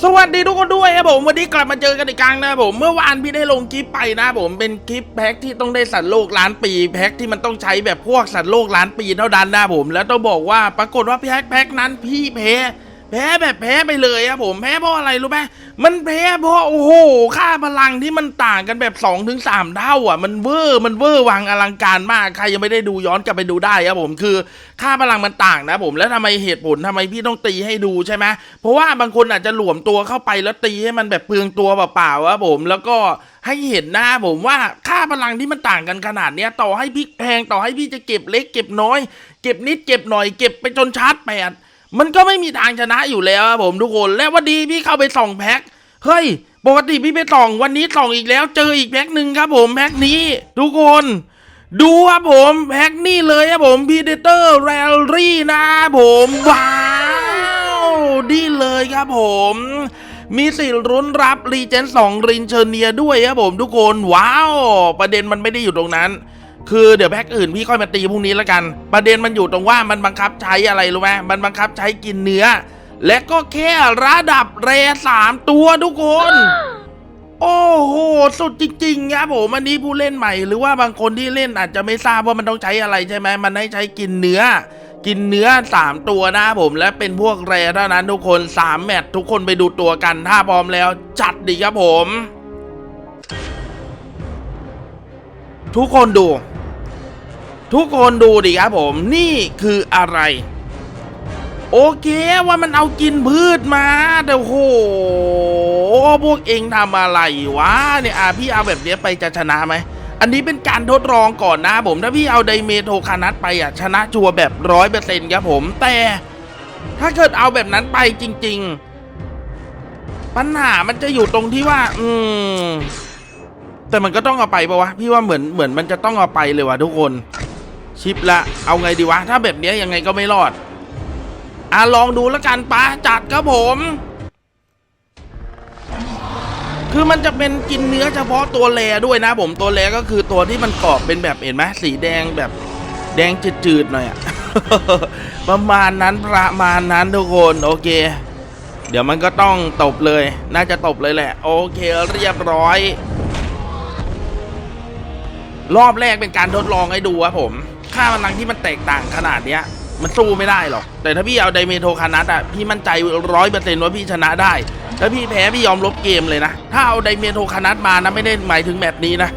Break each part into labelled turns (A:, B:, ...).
A: สวัสดีทุกคนด้วยครับผมวันนี้กลับมาเจอกันอีกครั้งนะครับผมเมื่อวานพี่ได้ลงคลิปไปนะครับผมเป็นคลิปแพ็กที่ต้องได้สัตว์โลกล้านปีแพ็กที่มันต้องใช้แบบพวกสัตว์โลกล้านปีเท่านั้นนะครับผม แล้วต้องบอกว่าปรากฏว่าแพ็กแพ็กนั้นพี่แพ้ แพ้แบบแพ้ไปเลยครับผมแพ้เพราะอะไรรู้ไหมมันแพ้เพราะโอ้โหค่าพลังที่มันต่างกันแบบ2อถึงสเท่าอะ มันเวอร์มันเวอร์วังอลังการมากใครยังไม่ได้ดูย้อนกลับไปดูได้ครับผมคือค่าพลังมันต่างนะผมแล้วทำไมเหตุผลทำไมพี่ต้องตีให้ดูใช่ไหมเพราะว่าบางคนอาจจะหลวมตัวเข้าไปแล้วตีให้มันแบบเปลืองตัวเปล่าๆครับผมแล้วก็ให้เห็นหน้าผมว่าค่าพลังที่มันต่างกันขนาดเนี้ยต่อให้พี่แพงต่อให้พี่จะเก็บเล็กเก็บน้อย เก็บนิดเก็บหน่อยเก็บไปจนชาร์จแปด มันก็ไม่มีทางชนะอยู่แล้วครับผมทุกคน และวันดีพี่เข้าไปส่องแพ็คเฮ้ยปกติพี่ไปส่องวันนี้ส่องอีกแล้ว เจออีกแพ็คหนึ่งครับผมแพ็คนี้ ทุกคน ดูครับผมแพ็คนี่เลยครับผมพีเดเตอร์แรลลี่นะผมว้าวนี่เลยครับผมมีสิทธิ์รุ้นรับรีเจนสองรินเชอร์เนียด้วยครับผมทุกคน ว้าว ประเด็นมันไม่ได้อยู่ตรงนั้น คือเดี๋ยวแพ็คอื่นพี่ค่อยมาตีพรุ่งนี้แล้วกัน ประเด็นมันอยู่ตรงว่ามันบังคับใช้อะไรรู้ไหมมันบังคับใช้กินเนื้อ และก็แค่ระดับเรสามตัวทุกคน โอ้โห สุดจริงๆครับผมอันนี้ผู้เล่นใหม่ หรือว่าบางคนที่เล่นอาจจะไม่ทราบว่ามันต้องใช้อะไรใช่ไหมมันให้ใช้กินเนื้อ กินเนื้อ 3 ตัวนะครับผมและเป็นพวกแรเท่านั้นทุกคน 3 แมตช์ทุกคนไปดูตัวกันถ้าพร้อมแล้ว จัดดีครับผม ทุกคนดู ทุกคนดูดิครับผมนี่คืออะไร โอเคว่ามันเอากินพืชมาแต่โหพวกเองทำอะไรวะเนี่ยอะพี่เอาแบบนี้ไปจะชนะไหมอันนี้เป็นการทดลองก่อนนะผมถ้าพี่เอาไดเมโทคานัสไปอะชนะชัวแบบร้อยเปอร์เซ็นต์ครับผมแต่ ถ้าเกิดเอาแบบนั้นไปจริง ๆ ปัญหามันจะอยู่ตรงที่ว่า อืมแต่มันก็ต้องเอาไปปะวะ พี่ว่าเหมือนเหมือนมันจะต้องเอาไปเลยวะทุกคน ชิปละ เอาไงดีวะ ถ้าแบบเนี้ยยังไงก็ไม่รอด อะลองดูแล้วกันป้าจัดครับผม คือมันจะเป็นกินเนื้อเฉพาะตัวแลด้วยนะผมตัวแลก็คือตัวที่มันกรอบเป็นแบบเห็นไหมสีแดงแบบแดงจืดๆหน่อยอะประมาณนั้นประมาณนั้นทุกคนโอเค เดี๋ยวมันก็ต้องตบเลย น่าจะตบเลยแหละ โอเคเรียบร้อย รอบแรกเป็นการทดลองให้ดูครับผม ค่าพลังที่มันแตกต่างขนาดเนี้ย มันสู้ไม่ได้หรอก แต่ถ้าพี่เอาไดเมโทคานัสอะพี่มั่นใจร้อยเปอร์เซ็นต์ว่าพี่ชนะได้ถ้าพี่แพ้พี่ยอมลบเกมเลยนะ ถ้าเอาไดเมโทคานัสมานะไม่ได้หมายถึงแบบนี้นะ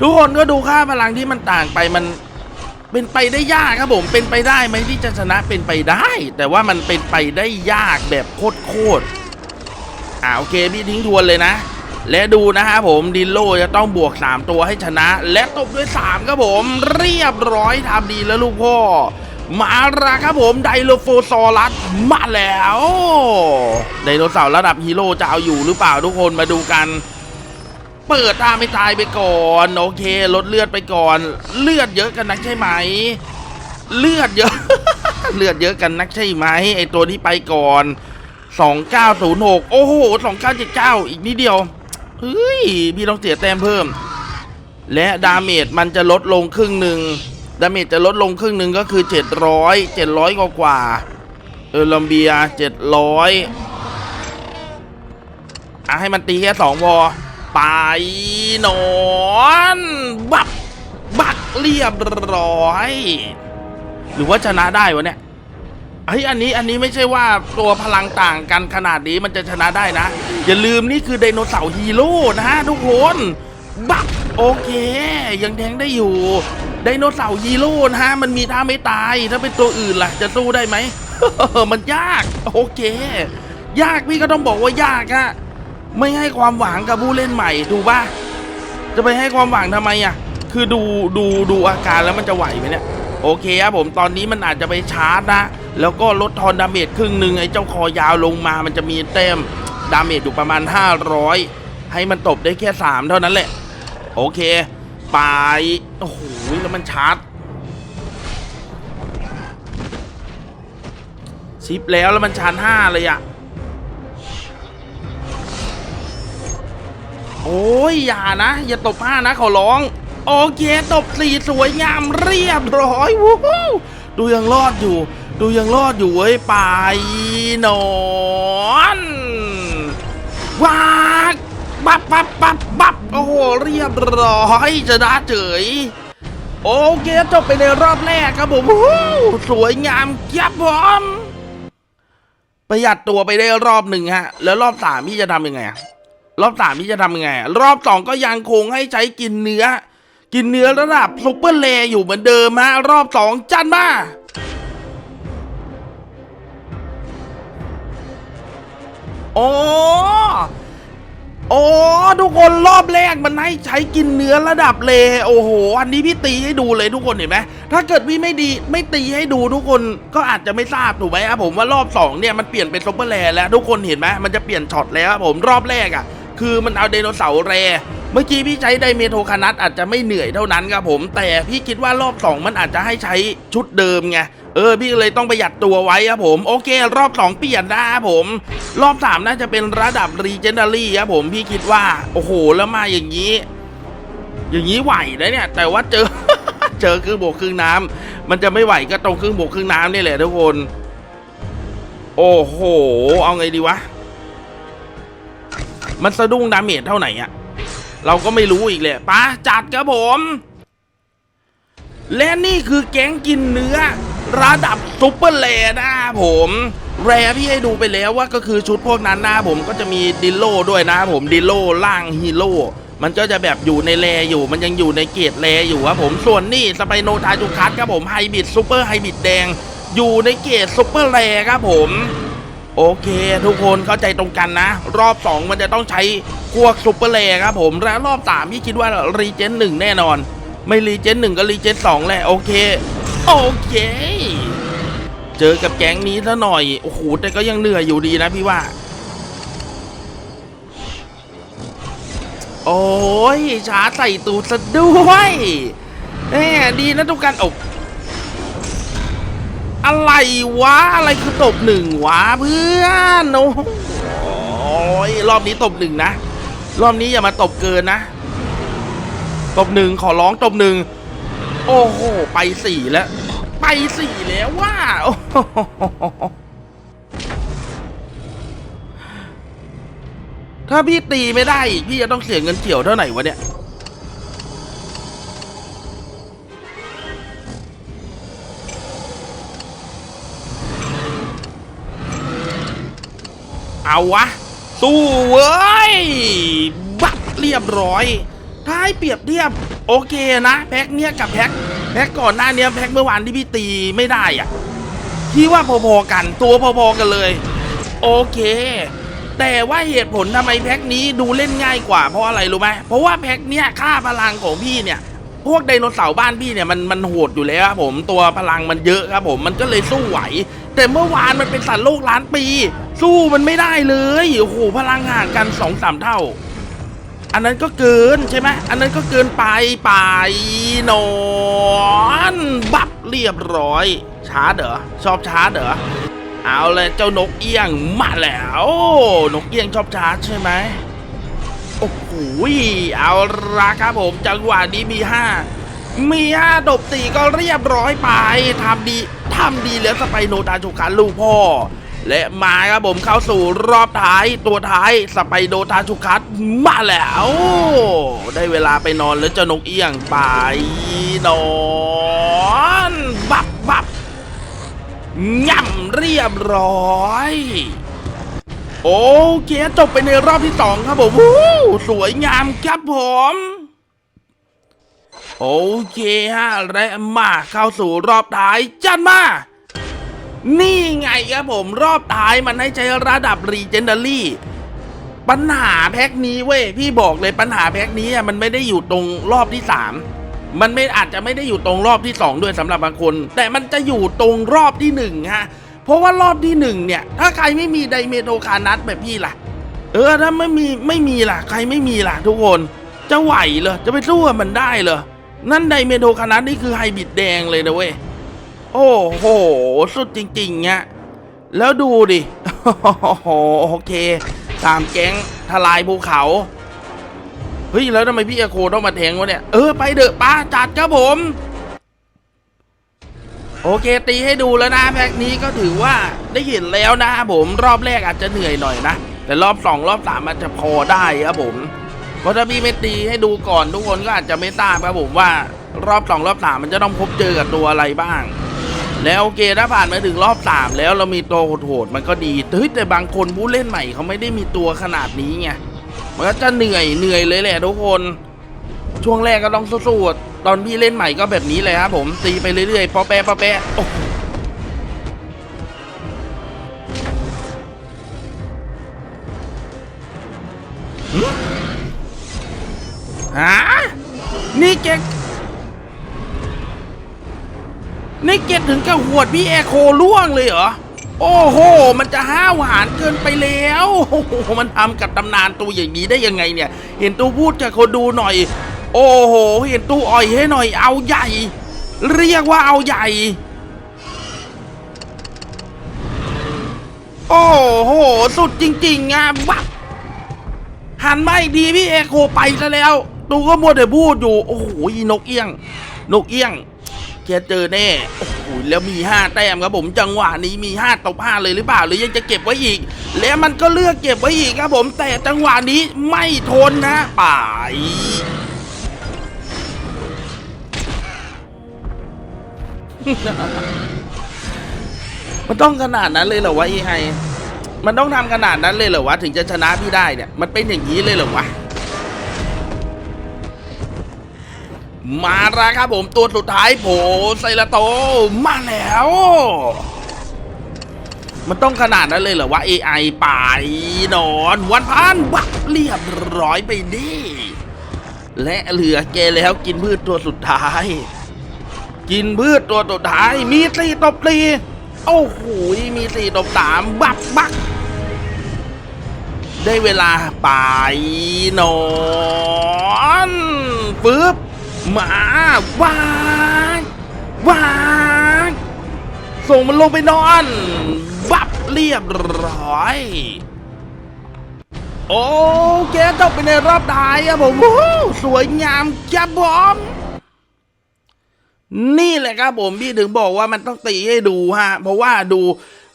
A: ทุกคนก็ดูค่าพลังที่มันต่างไปมันเป็นไปได้ยากครับผม เป็นไปได้ไหมที่จะชนะเป็นไปได้ แต่ว่ามันเป็นไปได้ยากแบบโคตรๆอ่าโอเคพี่ทิ้งทวนเลยนะ และดูนะฮะผมดินโลจะต้องบวก 3 ตัวให้ชนะ และตบด้วย 3 ครับผมเรียบร้อยทำดีแล้วลูกพ่อ มาละครับผมไดโลโฟซอรัสมาแล้วไดโนเสาร์ระดับฮีโร่จะเอาอยู่หรือเปล่าทุกคนมาดูกัน เปิดตาไม่ตายไปก่อน โอเคลดเลือดไปก่อน เลือดเยอะกันนักใช่ไหม เลือดเยอะ เลือดเยอะกันนักใช่ไหมไอตัวที่ไปก่อน2906 โอ้โห 2979 อีกนิดเดียว เฮ้ยพี่ต้องเสียแต้มเพิ่ม และดาเมจมันจะลดลงครึ่งหนึ่งดาเมจจะลดลงครึ่งหนึ่งก็คือ 700 700 กว่ากว่าเออลอมเบีย 700อะให้มันตีแค่สองพอไปนอนบักบักเรียบร้อย หรือว่าชนะได้วะเนี่ย เฮ้อันนี้อันนี้ไม่ใช่ว่าตัวพลังต่างกันขนาดนี้มันจะชนะได้นะ อย่าลืมนี่คือไดโนเสาร์ฮีโร่นะทุกคนบักโอเค ยังแทงได้อยู่ไดโนเสาร์ฮีโร่นะฮะมันมีท่าไม่ตายถ้าเป็นตัวอื่นล่ะ จะสู้ได้ไหมมันยาก โอเค ยากพี่ก็ต้องบอกว่ายากอะไม่ให้ความหวังกับผู้เล่นใหม่ถูกปะจะไปให้ความหวังทำไมอะคือดูดูดูอาการแล้วมันจะไหวไหมเนี่ย โอเคครับผมตอนนี้มันอาจจะไปชาร์จนะ แล้วก็ลดทอนดาเมจครึ่งหนึ่งไอ้เจ้าคอยาวลงมามันจะมีเต็มดาเมจอยู่ประมาณ 500 ให้มันตบได้แค่ 3 เท่านั้นแหละ โอเคไปโอ้โหแล้วมันชาร์จชิปแล้วแล้วมันชาร์จ5เลยอะโอ้ยอย่านะ อย่าตบห้านะขอร้อง โอเค ตบสี่สวยงามเรียบร้อยวู้ฮู้ดูยังรอดอยู่ ดูยังรอดอยู่เว้ยไปนอนว้ากบับบับบับบับโอ้โหเรียบร้อยชนะเฉยโอเคจบไปในรอบแรกครับผมสวยงามครับผมประหยัดตัวไปได้รอบหนึ่งฮะ แล้วรอบสามพี่จะทำยังไงรอบสามพี่จะทำยังไง รอบสองก็ยังคงให้ใช้กินเนื้อ กินเนื้อระดับซุปเปอร์เลย์อยู่เหมือนเดิมฮะ รอบสองจันมา โอ้โอ้ทุกคนรอบแรกมันให้ใช้กินเนื้อระดับเล โอ้โห อันนี้พี่ตีให้ดูเลยทุกคนเห็นไหมถ้าเกิดพี่ไม่ดีไม่ตีให้ดูทุกคนก็อาจจะไม่ทราบถูกไหมครับผมว่ารอบสองเนี่ยมันเปลี่ยนเป็นซุปเปอร์แลแล้วทุกคนเห็นไหมมันจะเปลี่ยนช็อตแล้วครับผมรอบแรกอะ คือมันเอาไดโนเสาร์แร เมื่อกี้พี่ใช้ไดเมโทคานัสอาจจะไม่เหนื่อยเท่านั้นครับผม แต่พี่คิดว่ารอบสองมันอาจจะให้ใช้ชุดเดิมไงเออพี่เลยต้องประหยัดตัวไว้ครับผม โอเค รอบสองเปลี่ยนได้ครับผม รอบสามน่าจะเป็นระดับรีเจนดารี่ครับผมพี่คิดว่า โอ้โหแล้วมาอย่างนี้ อย่างนี้ไหวนะเนี่ย แต่ว่าเจอ เจอครึ่งบกครึ่งน้ำมันจะไม่ไหวก็ตรงครึ่งบกครึ่งน้ำนี่แหละทุกคน โอ้โห เอาไงดีวะ มันสะดุ้งดาเมจเท่าไหร่อะ เราก็ไม่รู้อีกเลยปะจัดครับผม และนี่คือแก๊งกินเนื้อ ระดับซุปเปอร์แรนะผมแรพี่ให้ดูไปแล้วว่าก็คือชุดพวกนั้นนะผมก็จะมีดิโลด้วยนะครับผมดิโลล่างฮีโร่มันก็จะแบบอยู่ในแรอยู่ มันยังอยู่ในเกรดแรอยู่ครับผมส่วนนี่สไปโนทาจูคัสครับผมไฮบิดซูเปอร์ไฮบิดแดง อยู่ในเกรดซูเปอร์แรครับผม โอเค ทุกคนเข้าใจตรงกันนะ รอบ 2 มันจะต้องใช้ พวกซูเปอร์เลยครับผมและรอบ3พี่คิดว่ารีเจนหนึ่งแน่นอน ไม่รีเจนหนึ่งก็รีเจนสองแหละโอเค โอเค เจอกับแก๊งนี้ซะหน่อย โอ้โห แต่ก็ยังเหนื่อยอยู่ดีนะพี่ว่า โอ้ยช้าใส่ตูดซะด้วยแหมดีนะทุกการอกอะไรวะ อะไรคือตบหนึ่งวะเพื่อนโอ้ยรอบนี้ตบหนึ่งนะ รอบนี้อย่ามาตบเกินนะ ตบหนึ่งขอร้องตบหนึ่งโอ้โห ไปสี่แล้ว ไปสี่แล้วว่าโอ้โหถ้าพี่ตีไม่ได้อีกพี่จะต้องเสียเงินเกี่ยวเท่าไหร่วะเนี่ยเอาวะ สู้เว้ย บับเรียบร้อย ถ้าให้เปรียบเทียบโอเคนะ แพ็คเนี้ยกับแพ็คแพ็คก่อนหน้าเนี้ยแพ็คเมื่อวานที่พี่ตีไม่ได้อะพี่ว่าพอๆกันตัวพอๆกันเลย โอเค แต่ว่าเหตุผลทำไมแพ็คนี้ดูเล่นง่ายกว่าเพราะอะไรรู้ไหมเพราะว่าแพ็คเนี้ยค่าพลังของพี่เนี่ยพวกไดโนเสาร์บ้านพี่เนี่ยมันมันโหดอยู่แล้วครับผมตัวพลังมันเยอะครับผมมันก็เลยสู้ไหว แต่เมื่อวานมันเป็นสัตว์โลกล้านปี สู้มันไม่ได้เลยโอ้โหพลังห่างกันสองสามเท่า อันนั้นก็เกินใช่ไหมอันนั้นก็เกินไปไปนอนบับเรียบร้อย ช้าเหรอชอบช้าเหรอเอาเลยเจ้านกเอี้ยงมาแล้ว นกเอี้ยงชอบช้าใช่ไหมโอ้โหเอาละครับผมจังหวะนี้มีห้า มีห้าดบตีก็เรียบร้อยไปทำดีทำดีแล้วสไปโนตาจูคันลูกพ่อ และมาครับผมเข้าสู่รอบท้ายตัวท้ายสไปโดทาชุคัสมาแล้ว ได้เวลาไปนอนแล้วเจ้านกเอี้ยงไปนอนบับบับง่ำเรียบร้อยโอเคจบไปในรอบที่สองครับผมสวยงามครับผม โอเคฮะและมาเข้าสู่รอบท้ายจันมานี่ไงครับผมรอบท้ายมันให้ใช้ระดับรีเจนเดารี่ปัญหาแพ็คนี้เว้ยพี่บอกเลยปัญหาแพ็คนี้อะมันไม่ได้อยู่ตรงรอบที่สามมันไม่อาจจะไม่ได้อยู่ตรงรอบที่สองด้วยสำหรับบางคน แต่มันจะอยู่ตรงรอบที่หนึ่งฮะเพราะว่ารอบที่หนึ่งเนี่ย ถ้าใครไม่มีไดเมโทคานัสแบบพี่ล่ะ เออถ้าไม่มีไม่มีล่ะ ใครไม่มีล่ะทุกคน จะไหวเหรอจะไปสู้มันได้เหรอ นั่นไดเมโทคานัสนี่คือไฮบิดแดงเลยนะเว้ย โอ้โห สุดจริงๆอะแล้วดูดิโอเค ตามแก๊งทลายภูเขา เฮ้ย แล้วทำไมพี่เอโคต้องมาแทงวะเนี่ย เออ ไปเดอะป้าจัดครับผม โอเค ตีให้ดูแล้วนะแพ็กนี้ก็ถือว่าได้เห็นแล้วนะผมรอบแรกอาจจะเหนื่อยหน่อยนะ แต่รอบสองรอบสามอาจจะพอได้ครับผม เพราะถ้าพี่ไม่ตีให้ดูก่อนทุกคนก็อาจจะไม่ทราบครับผมว่ารอบสองรอบสามมันจะต้องพบเจอกับตัวอะไรบ้าง แล้วโอเคถ้าผ่านมาถึงรอบสามแล้วเรามีตัวโหดๆมันก็ดีเฮ้ยแต่บางคนผู้เล่นใหม่เขาไม่ได้มีตัวขนาดนี้ไงมันก็จะเหนื่อยเหนื่อยเลยแหละทุกคน ช่วงแรกก็ต้องสู้ๆตอนพี่เล่นใหม่ก็แบบนี้เลยครับผมตีไปเรื่อยๆปอแปะปอแปะโอ้โห นี่เกตถึงกับหวดพี่แอโคล่วงเลยเหรอ โอ้โห มันจะห้าวหาญเกินไปแล้วโอ้โหมันทำกับตำนานตัวอย่างนี้ได้ยังไงเนี่ย เห็นตู้พูดกับคนดูหน่อย โอ้โห เห็นตู้อ่อยให้หน่อย เอาใหญ่ เรียกว่าเอาใหญ่ โอ้โห สุดจริง ๆอะบักหันมาอีกทีพี่เอโคไปซะแล้ว ตูก็มัวแต่พูดอยู่ โอ้โหนกเอี้ยง นกเอี้ยง แกเจอแน่โอ้โหแล้วมีห้าแต้มครับผมจังหวะนี้มีห้าตบห้าเลยหรือเปล่า หรือยังจะเก็บไว้อีก แล้วมันก็เลือกเก็บไว้อีกครับผมแต่จังหวะนี้ไม่ทนนะป่ายมันต้องขนาดนั้นเลยเหรอวะไอ้ไฮมันต้องทำขนาดนั้นเลยเหรอวะถึงจะชนะพี่ได้เนี่ย มันเป็นอย่างนี้เลยเหรอวะ มาแล้วครับผมตัวสุดท้ายโผไซราโตมาแล้ว มันต้องขนาดนั้นเลยเหรอวะ AI ไปนอนวันพันบักเรียบร้อยไปดิและเหลือแกแล้วกินพืชตัวสุดท้าย กินพืชตัวสุดท้าย มีสี่ตบตีโอ้โหมีสี่ตบสามบักบักได้เวลาไปนอนปึ๊บ มาวางวางส่งมันลงไปนอน บับเรียบร้อย โอเคจบไปในรอบท้ายครับผมสวยงามครับผมนี่แหละครับผมพี่ถึงบอกว่ามันต้องตีให้ดูฮะ เพราะว่าดู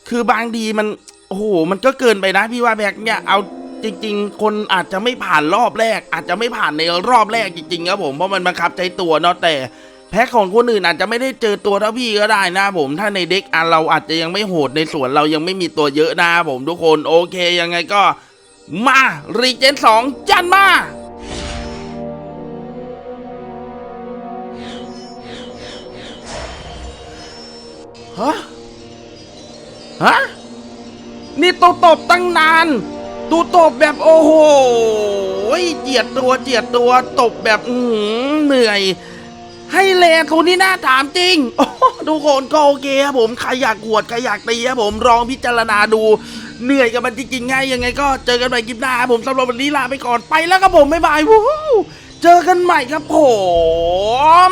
A: คือบางทีมัน โอ้โห มันก็เกินไปนะพี่ว่าแบกเนี่ยเอา จริง ๆ คนอาจจะไม่ผ่านรอบแรก อาจจะไม่ผ่านในรอบแรกจริงๆครับผมเพราะมันบังคับใจตัวเนาะแต่แพ็คของคนอื่นอาจจะไม่ได้เจอตัวเท่าพี่ก็ได้นะผม ถ้าในเด็กอันเราอาจจะยังไม่โหดในส่วนเรายังไม่มีตัวเยอะนะผมทุกคนโอเคยังไงก็ มารีเจนสองจันมาฮะ ฮะ นี่ตัวตบตั้งนาน ตัวตบแบบโอ้โหเจียดตัวเจียดตัวตบแบบอืเหนื่อย ให้เลนคนที่น่าถามจริงทุกคนก็โอเคครับผมใครอยากกวดใครอยากตีครับผมลองพิจารณาดูเหนื่อยกับมันจริงๆไงยังไงก็เจอกันใหม่คลิปหน้าครับผมสำหรับวันนี้ลาไปก่อนไปแล้วครับผมบ๊ายบายวู้ฮู้เจอกันใหม่ครับผม